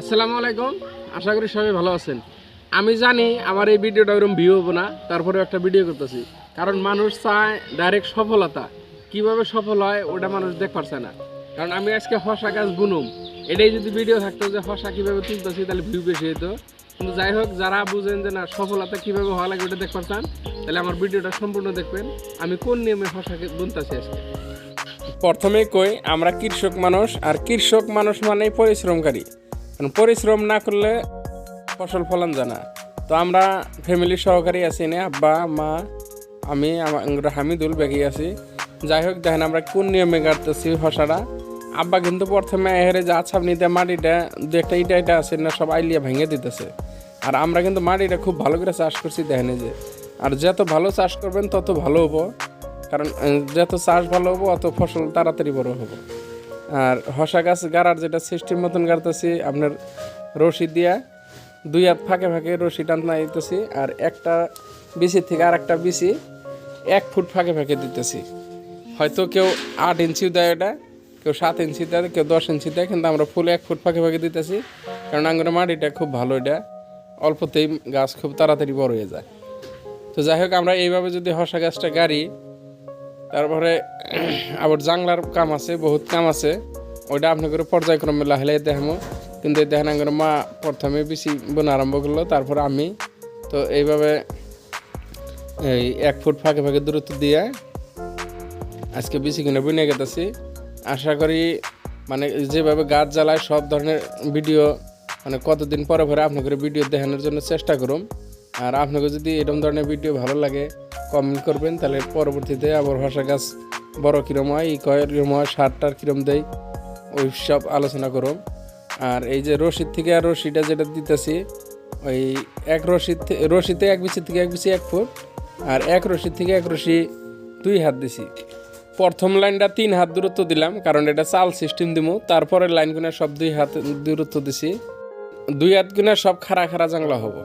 আসসালামু আলাইকুম। আশা করি সবাই ভালো আছেন। আমি জানি আমার এই ভিডিওটা ওরকম ভিউ হব না তারপরে একটা ভিডিও করতেছি। কারণ মানুষ চায় ডাইরেক্ট সফলতা। কীভাবে সফল হয়, ওটা মানুষ দেখ পারছে না। কারণ আমি আজকে হসা গাছ বুনুম। এটাই যদি ভিডিও থাকতো যে হসা কীভাবে তুলতেছি, তাহলে ভিউ বেশি হতো কিন্তু যাই হোক, যারা বুঝেন যে না, সফলতা কীভাবে হওয়া লাগে, ওটা দেখ পারছেন তাহলে আমার ভিডিওটা সম্পূর্ণ দেখবেন। আমি কোন নিয়মে হসাকে বুনতেছি আজকে? প্রথমে কই, আমরা কৃষক মানুষ, আর কৃষক মানুষ মানেই পরিশ্রমকারী। কারণ পরিশ্রম না করলে ফসল ফলন যায় না। তো আমরা ফ্যামিলি সহকারী আছি না, আব্বা, মা, আমি আমার হামিদুল বেগি আছি। যাই হোক, দেখেন আমরা কোন নিয়মে কাটতেছি হসাটা আব্বা কিন্তু প্রথমে হেরে যে আছাপ নিতে মাটিটা, দু একটা ইটা ইটা আছে না, সব আইলিয়া ভেঙে দিতেছে। আর আমরা কিন্তু মাটিটা খুব ভালো করে চাষ করছি, দেখেন যে। আর যত ভালো চাষ করবেন, তত ভালো হব। কারণ যত চাষ ভালো হব, অত ফসল তাড়াতাড়ি বড় হব। আর হসা গাছ গাড়ার যেটা সৃষ্টির মতন গাড়তেছি, আপনার রশি দিয়া দুই হাত ফাঁকে ফাঁকে রশি টানতে দিতেছি আর একটা বিচি থেকে আর একটা বিচি এক ফুট ফাঁকে ফাঁকে দিতেছি। হয়তো কেউ আট ইঞ্চিও দেয় এটা, কেউ সাত ইঞ্চি দেয়, কেউ দশ ইঞ্চি দেয়, কিন্তু আমরা ফুল এক ফুট ফাঁকে ফাঁকে দিতেছি, কারণ আঙ্গুরের মাটিটা খুব ভালো এটা। অল্পতেই গাছ খুব তাড়াতাড়ি বড় হয়ে যায়। তো যাই হোক, আমরা এইভাবে যদি হসা গাছটা গাড়ি তারপরে আবার জাংলার কাম আছে, বহুত কাম আছে। ওইটা আপনি করে পর্যায়ক্রমে লাহে লাহে দেখামো। কিন্তু এই আমার মা প্রথমে বেশি বোনা আরম্ভ করল, তারপর আমি। তো এইভাবে এই এক ফুট ফাঁকে ফাঁকে দূরত্ব দিয়ে আজকে বেশি কিনে বুনে গেতেছি। আশা করি মানে যেভাবে গাছ জ্বালায়, সব ধরনের ভিডিও মানে কতদিন পরে পরে আপনাকে ভিডিও দেখানোর জন্য চেষ্টা করুন আর আপনাকে যদি এরকম ধরনের ভিডিও ভালো লাগে কমেন্ট করবেন, তাহলে পরবর্তীতে আবার ভাষা গাছ বড় কিরম হয়, ই কিরম হয়, সারটার কিরম দেয়, ওই সব আলোচনা করুন আর এই যে রশিদ থেকে আর রশিটা যেটা দিতেছি, ওই এক রশিদ রশিতে এক বিচি থেকে এক বিচি এক ফুট, আর এক রশিদ থেকে এক রশি দুই হাত দিছি। প্রথম লাইনটা তিন হাত দূরত্ব দিলাম, কারণ এটা চাল সিস্টেম দিব তারপরে লাইনগুলো সব দুই হাত দূরত্ব দিছি। দুই হাত গুণে সব খাড়া খাড়া জাংলা হব।